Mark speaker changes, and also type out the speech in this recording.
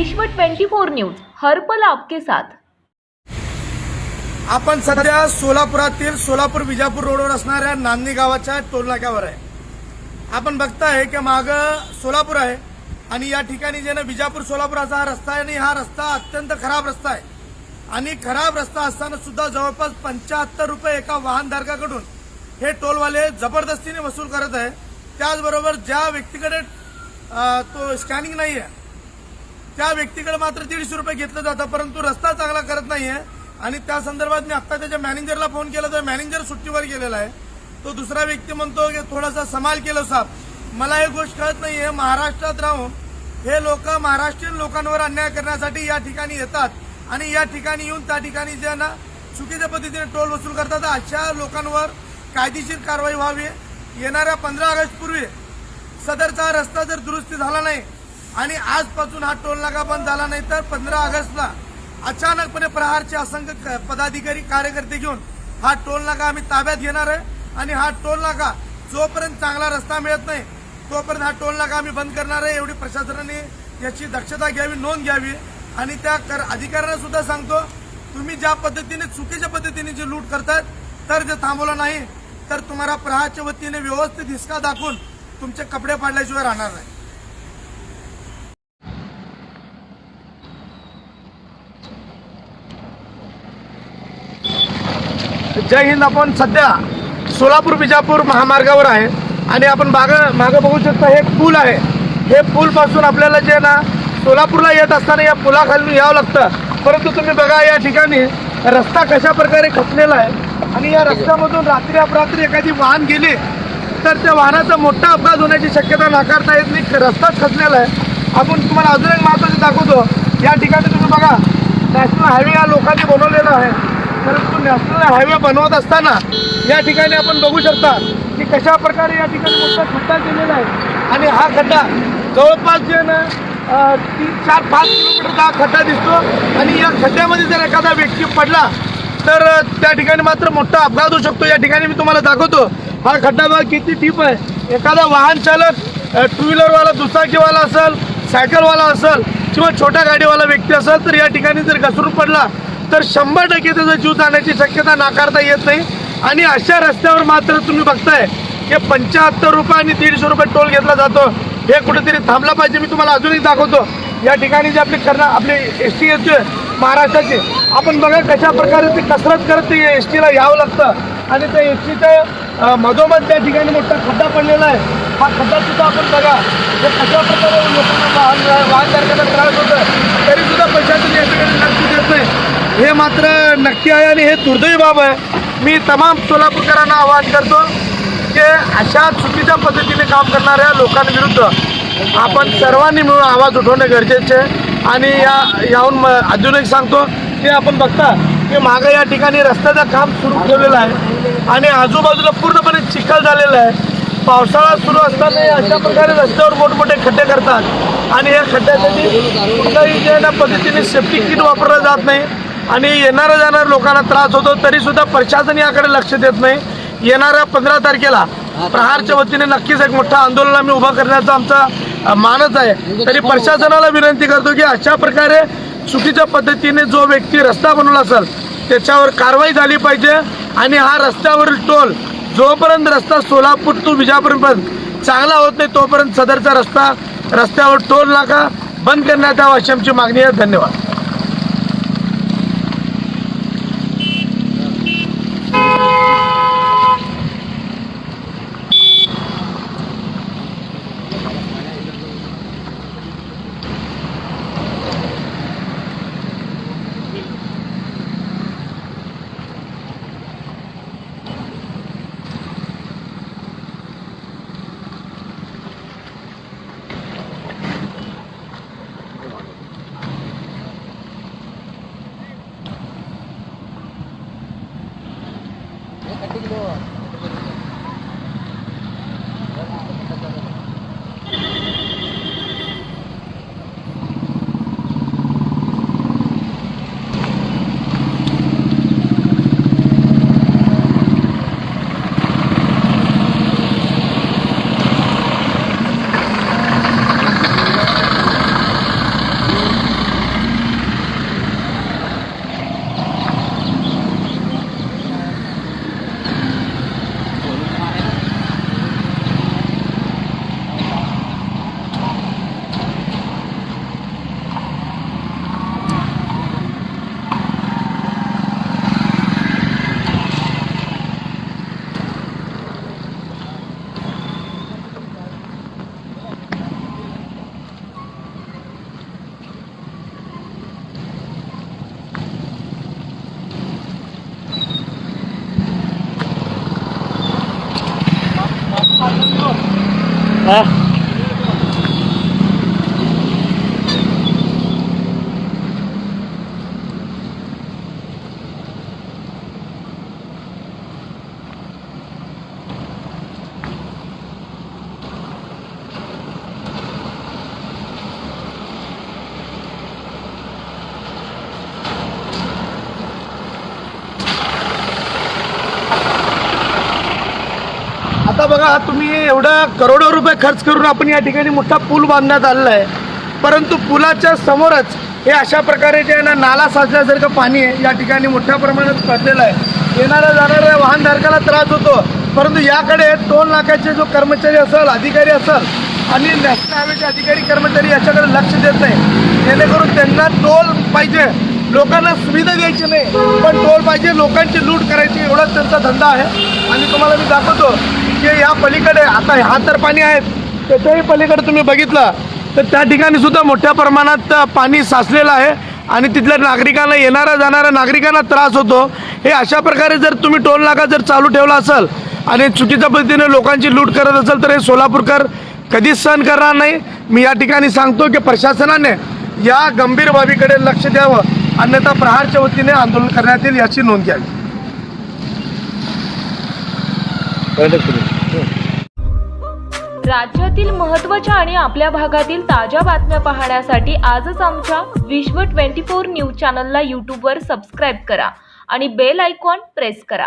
Speaker 1: विश्व 24 न्यूज हर्पल आपके साथ.
Speaker 2: आपण सध्या सोलापुरातील सोलापूर विजापूर रोडवर असणाऱ्या नांदणी गावाच्या टोलनाक्यावर आहे. आपण बघताय की माग सोलापूर आहे आणि या ठिकाणी जे ना विजापूर सोलापुराचा हा रस्ता आहे आणि हा रस्ता अत्यंत खराब रस्ता आहे. आणि खराब रस्ता असताना सुद्धा जवळपास पंच्याहत्तर रुपये एका वाहनधारकाकडून हे टोलवाले जबरदस्तीने वसूल करत आहे. त्याचबरोबर ज्या व्यक्तीकडे तो स्कॅनिंग नाही आहे त्या व्यक्तीकडे मात्र दीडशे रुपये घेतलं जातं परंतु रस्ता चांगला करत नाहीये. आणि त्या संदर्भात मी आता त्याच्या मॅनेजरला फोन केला तर मॅनेजर सुट्टीवर गेलेला आहे. तो दुसरा व्यक्ती म्हणतो की थोडासा समाल केलं साहेब मला हे गोष्ट कळत नाहीये महाराष्ट्रात राहून हे लोक महाराष्ट्रीयन लोकांवर अन्याय करण्यासाठी या ठिकाणी येतात. आणि या ठिकाणी येऊन त्या ठिकाणी जे ना चुकीच्या पद्धतीने टोल वसूल करतात. अशा लोकांवर कायदेशीर कारवाई व्हावी. येणाऱ्या पंधरा ऑगस्ट पूर्वी सदरचा रस्ता जर दुरुस्ती झाला नाही आणि आजपासून हा टोल नाका बंद झाला नाही तर पंधरा ऑगस्टला अचानकपणे प्रहारचे असंख्य क- पदाधिकारी कार्यकर्ते घेऊन हा टोल नाका आम्ही ताब्यात घेणार आहे. आणि हा टोल नाका जोपर्यंत चांगला रस्ता मिळत नाही तोपर्यंत हा टोल नाका आम्ही बंद करणार आहे एवढी प्रशासनाने याची दक्षता घ्यावी नोंद घ्यावी. आणि त्या कर अधिकाऱ्यांना सुद्धा सांगतो तुम्ही ज्या पद्धतीने चुकीच्या पद्धतीने जे लूट करतात तर जे थांबवलं नाही तर तुम्हाला प्रहारच्या वतीने व्यवस्थित हिसका दाखवून तुमचे कपडे पाडल्याशिवाय राहणार नाही. जय हिंद. आपण सध्या सोलापूर बिजापूर महामार्गावर आहे. आणि आपण माग मागं बघू शकता हे पूल आहे. हे पूलपासून आपल्याला जे ना सोलापूरला येत असताना या पुलाखालून यावं लागतं. परंतु तुम्ही बघा या ठिकाणी रस्ता कशा प्रकारे खचलेला आहे. आणि या रस्त्यामधून रात्री अपरात्री एखादी वाहन गेली तर त्या वाहनाचा मोठा अपघात होण्याची शक्यता नाकारता येत नाही. रस्ताच खचलेला आहे. आपण तुम्हाला अजून एक महत्वाचं दाखवतो. या ठिकाणी तुम्ही बघा नॅशनल हायवे या लोकांनी बनवलेला आहे. परंतु नॅशनल हायवे बनवत असताना या ठिकाणी आपण बघू शकता की कशा प्रकारे या ठिकाणी मोठा खड्डा केलेला आहे. आणि हा खड्डा जवळपास जे ना तीन चार पाच किलोमीटरचा हा खड्डा दिसतो. आणि या खड्ड्यामध्ये जर एखादा व्यक्ती पडला तर त्या ठिकाणी मात्र मोठा अपघात होऊ शकतो. या ठिकाणी मी तुम्हाला दाखवतो हा खड्डा बघा किती टीप आहे. एखादा वाहन चालक टू व्हीलरवाला दुचाकीवाला असेल सायकलवाला असेल किंवा छोट्या गाडीवाला व्यक्ती असेल तर या ठिकाणी जर घसरून पडला तर शंभर टक्के त्याचा जीव जाण्याची शक्यता नाकारता येत नाही. आणि अशा रस्त्यावर मात्र तुम्ही बघताय की पंच्याहत्तर रुपये आणि दीडशे रुपये टोल घेतला जातो. हे कुठेतरी थांबला पाहिजे मी तुम्हाला अजूनही दाखवतो. या ठिकाणी जे आपली कर्ना आपली एस टी येते महाराष्ट्राची आपण बघा कशा प्रकारे ती कसरत करत ती एस टीला यावं लागतं. आणि त्या एस टीच्या मधोमध त्या ठिकाणी मोठा खड्डा पडलेला आहे. हा खड्डा सुद्धा आपण बघा. हे कशा प्रकारे लोकांना वाहन वाहनधारकांना त्रास होतं तरी सुद्धा प्रशासन या ठिकाणी लक्ष देत नाही. हे मात्र नक्की आहे आणि हे दुर्दैवी बाब आहे. मी तमाम सोलापूरकरांना आवाहन करतो की अशा चुकीच्या पद्धतीने काम करणाऱ्या लोकांविरुद्ध आपण सर्वांनी मिळून आवाज उठवणे गरजेचे आहे. आणि या याहून अजून एक सांगतो की आपण बघता की मागं या ठिकाणी रस्त्याचं काम सुरू ठेवलेलं आहे आणि आजूबाजूला पूर्णपणे चिखल झालेलं आहे. पावसाळा सुरू असताना अशा प्रकारे रस्त्यावर मोठमोठे खड्डे करतात आणि या खड्ड्यासाठी कुठल्याही ज्या पद्धतीने सेफ्टी किट वापरलं जात नाही. आणि येणाऱ्या जाणाऱ्या लोकांना त्रास होतो तरी सुद्धा प्रशासन याकडे लक्ष देत नाही. येणाऱ्या पंधरा तारखेला प्रहारच्या वतीने नक्कीच एक मोठं आंदोलन आम्ही उभं करण्याचा आमचा मानच आहे. तरी प्रशासनाला विनंती करतो की अशा प्रकारे चुकीच्या पद्धतीने जो व्यक्ती रस्ता बनवला असेल त्याच्यावर कारवाई झाली पाहिजे. आणि हा रस्त्यावरील टोल जोपर्यंत रस्ता सोलापूर टू विजापूरपर्यंत चांगला होत नाही तोपर्यंत सदरचा रस्ता रस्त्यावर टोल नाका. बंद करण्यात यावा अशी आमची मागणी आहे. धन्यवाद.
Speaker 3: कटिंग
Speaker 2: लो हा बघा तुम्ही एवढं करोडो रुपये खर्च करून आपण या ठिकाणी मोठा पूल बांधण्यात आलेला आहे. परंतु पुलाच्या समोरच हे अशा प्रकारे जे आहे ना नाला साचल्यासारखं पाणी आहे या ठिकाणी मोठ्या प्रमाणात पडलेलं आहे. येणाऱ्या जाणाऱ्या वाहनधारकाला त्रास होतो. परंतु याकडे दोन लाखाचे जो कर्मचारी असेल अधिकारी असेल आणि नॅशनल हायवेचे अधिकारी कर्मचारी याच्याकडे लक्ष देत नाही. जेणेकरून त्यांना टोल पाहिजे. लोकांना सुविधा द्यायची नाही पण टोल पाहिजे लोकांची लूट करायची एवढाच त्यांचा धंदा आहे. आणि तुम्हाला मी दाखवतो की या पलीकडे आता ह्या तर पाणी आहेत त्याच्याही पलीकडे तुम्ही बघितलं तर त्या ठिकाणी सुद्धा मोठ्या प्रमाणात पाणी साचलेलं आहे. आणि तिथल्या नागरिकांना येणाऱ्या जाणाऱ्या नागरिकांना त्रास होतो. हे अशा प्रकारे जर तुम्ही टोल नाका जर चालू ठेवला असेल आणि चुकीच्या पद्धतीने लोकांची लूट करत असेल तर हे सोलापूरकर कधीच सहन करणार नाही. मी या ठिकाणी सांगतो की प्रशासनाने या गंभीर बाबीकडे लक्ष द्यावं. अन्यथा प्रहारच्या वतीने आंदोलन करण्यात येईल याची नोंद घ्यावी.
Speaker 1: राज्यातील महत्त्वाच्या आणि आपल्या भागातील ताज्या बातम्या पाहण्यासाठी आजच आमच्या विश्व ट्वेंटी फोर न्यूज चॅनलला यूट्यूबवर सबस्क्राईब करा आणि बेल आयकॉन प्रेस करा.